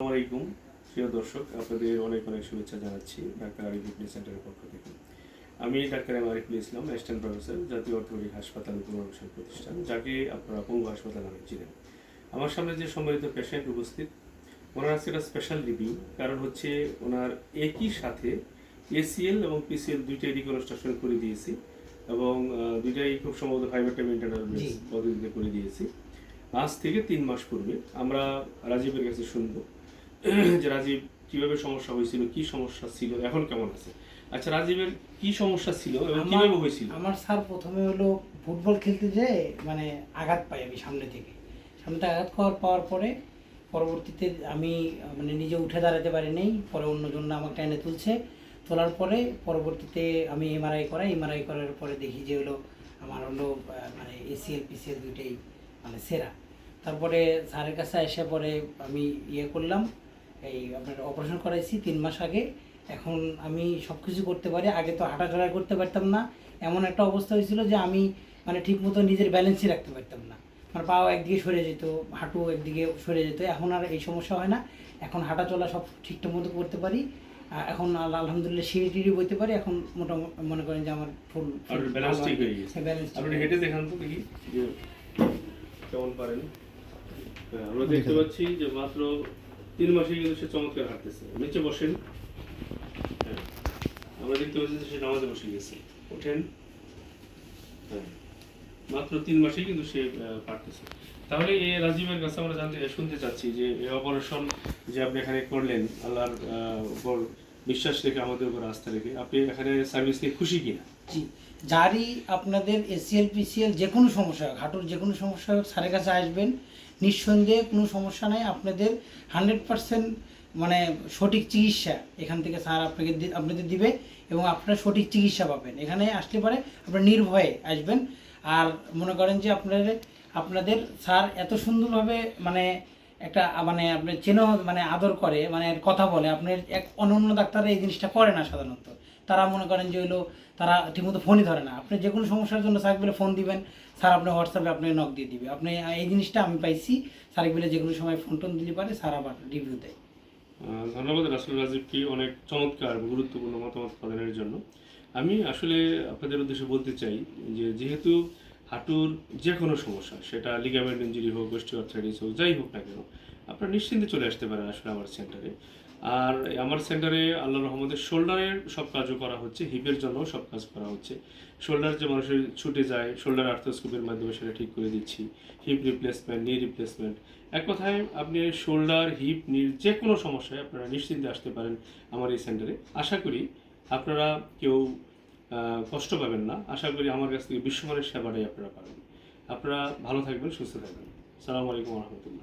আলাইকুম। প্রিয় দর্শক আপনাদের অনেক অনেক শুভেচ্ছা জানাচ্ছি ডাক্তার আরিফ ফিটনেস সেন্টারের পক্ষ থেকে। আমি doctor M Ariful Islam assistant professor জাতীয় অর্থনৈতিক হাসপাতাল পুনর্বাসন প্রতিষ্ঠান যাকে আপনারা পঙ্গু হাসপাতাল নামে চিনেন। আমার সামনে যে সম্মানিত পেশেন্ট উপস্থিত ওনার আজকে একটা স্পেশাল রিভিউ কারণ হচ্ছে ওনার একই সাথে এসিএল এবং পিসিএল দুইটাই রিকনস্ট্রাকশন করে দিয়েছি এবং দুইটাই খুব সম্ভবত ফাইবার টাইম ইন্টারনাল। পদ্ধতিতে করে দিয়েছি। আজ থেকে তিন মাস পূর্বে আমরা রাজীবের কাছে শুনব। যে রাজীব কীভাবে সমস্যা হয়েছিল কি সমস্যা ছিল এখন কেমন আছে? আচ্ছা রাজীবের কি সমস্যা ছিল এবং আমার- কীভাবে হয়েছিল? আমার স্যার প্রথমে হলো ফুটবল খেলতে যেয়ে মানে আঘাত পাই আমি সামনে থেকে। সামনে থেকে আঘাত পাওয়ার পাওয়ার পরে পরবর্তীতে আমি মানে নিজে উঠে দাঁড়াতে পারি নাই পরে অন্যজন আমাকে টেনে তুলছে। তোলার পরে পরবর্তীতে আমি এমআরআই করাই। এমআরআই করার পরে দেখি যে হলো আমার হলো মানে এসিএল পিসিএল দুইটাই মানে সেরা। তারপরে স্যারের কাছে এসে পরে আমি ইয়ে করলাম। এই আপনার অপারেশন করাইছি তিন মাস আগে। এখন আমি সব কিছু করতে পারি। আগে তো হাঁটাচলা করতে পারতাম না। এমন একটা অবস্থা হয়েছিল যে আমি মানে ঠিক মতো নিজের ব্যালেন্সই রাখতে পারতাম না। আমার পাও একদিকে সরে যেত হাঁটু একদিকে সরে যেত। এখন আর এই সমস্যা হয় না। এখন হাঁটা চলা সব ঠিকঠাক মতো করতে পারি। এখন আল- আলহামদুলিল্লাহ সিঁড়ি টিড়ি বইতে পারি। এখন মোটামুটি মনে করেন যে আমার ফুল balance ঠিক হয়ে গেছে। ব্যালেন্স আপনি হেঁটে দেখান তো দেখি কেমন পারেন। আমরা দেখতে পাচ্ছি যে মাত্র তিন মাসে কিন্তু সে চমৎকার হাঁটতেছে। নিচে বসেন। হ্যাঁ। আমরা দেখতে পাচ্ছি সে নামাজে বসে গেছে। ওঠেন হ্যাঁ। মাত্র তিন মাসে কিন্তু সে পারতেছে। তাহলে এই রাজীবের কাছে আমরা জানতে, শুনতে চাচ্ছি যে অপারেশন যে আপনি এখানে করলেন, আল্লাহর উপর বিশ্বাস রেখে আমাদের উপর আস্থা রেখে। আপনি এখানে সার্ভিস নিয়ে খুশি কিনা? জি, যারই আপনাদের এসিএল পিসিএল যে কোনো সমস্যা হোক, হাঁটুর যে কোনো সমস্যা হোক, স্যারের কাছে আসবেন। নিঃসন্দেহে কোনো সমস্যা নাই, আপনাদের হান্ড্রেড পার্সেন্ট মানে সঠিক চিকিৎসা এখান থেকে স্যার আপনাকে আপনাদের দিবে এবং আপনারা সঠিক চিকিৎসা পাবেন। এখানে আসলে পরে আপনারা নির্ভয়ে আসবেন। আর মনে করেন যে আপনাদের আপনাদের স্যার এত সুন্দরভাবে মানে একটা মানে আপনার চেন মানে আদর করে মানে কথা বলে। আপনার এক অন্য ডাক্তাররা এই জিনিসটা করে না সাধারণত। তারা মনে করেন যে হইল তারা ঠিকমতো ফোনই ধরে না। আপনি যে কোনো সমস্যার জন্য স্যার বলে ফোন দিবেন, স্যার আপনি হোয়াটসঅ্যাপে আপনাকে নক দিয়ে দিবে। আপনি এই জিনিসটা আমি পাইছি, স্যার বলে যে কোনো সময় ফোন টোন দিতে পারে, স্যার আবার রিভিউ দেয়। ধন্যবাদ রাসুল রাজীবকে অনেক চমৎকার, গুরুত্বপূর্ণ মতামত প্রদানের জন্য। আমি আসলে আপনাদের উদ্দেশ্যে বলতে চাই যে, যেহেতু হাঁটুর যে কোনো সমস্যা, সেটা লিগামেন্ট ইঞ্জুরি হোক গোষ্ঠী অর্থাইটিস হোক, যাই হোক না কেন, আপনারা নিশ্চিন্তে চলে আসতে পারেন আসলে আমার সেন্টারে আর আমার সেন্টারে আল্লাহ রহমদের শোল্ডারের সব কাজও করা হচ্ছে হিপের জন্য সব কাজ করা হচ্ছে। শোল্ডার যে মানুষের ছুটে যায় শোল্ডার আর্থোস্কোপের মাধ্যমে সেটা ঠিক করে দিচ্ছি হিপ রিপ্লেসমেন্ট নি রিপ্লেসমেন্ট এক কথায় আপনি শোল্ডার হিপ নির যে কোনো সমস্যায় আপনারা নিশ্চিন্তে আসতে পারেন আমার এই সেন্টারে আশা করি আপনারা কেউ কষ্ট পাবেন না। আশা করি আমার কাছ থেকে বিশ্বমানের সেবাটাই আপনারা পাবেন। আপনারা ভালো থাকবেন, সুস্থ থাকবেন। সালামু আলাইকুম রহমতুল্লাহ।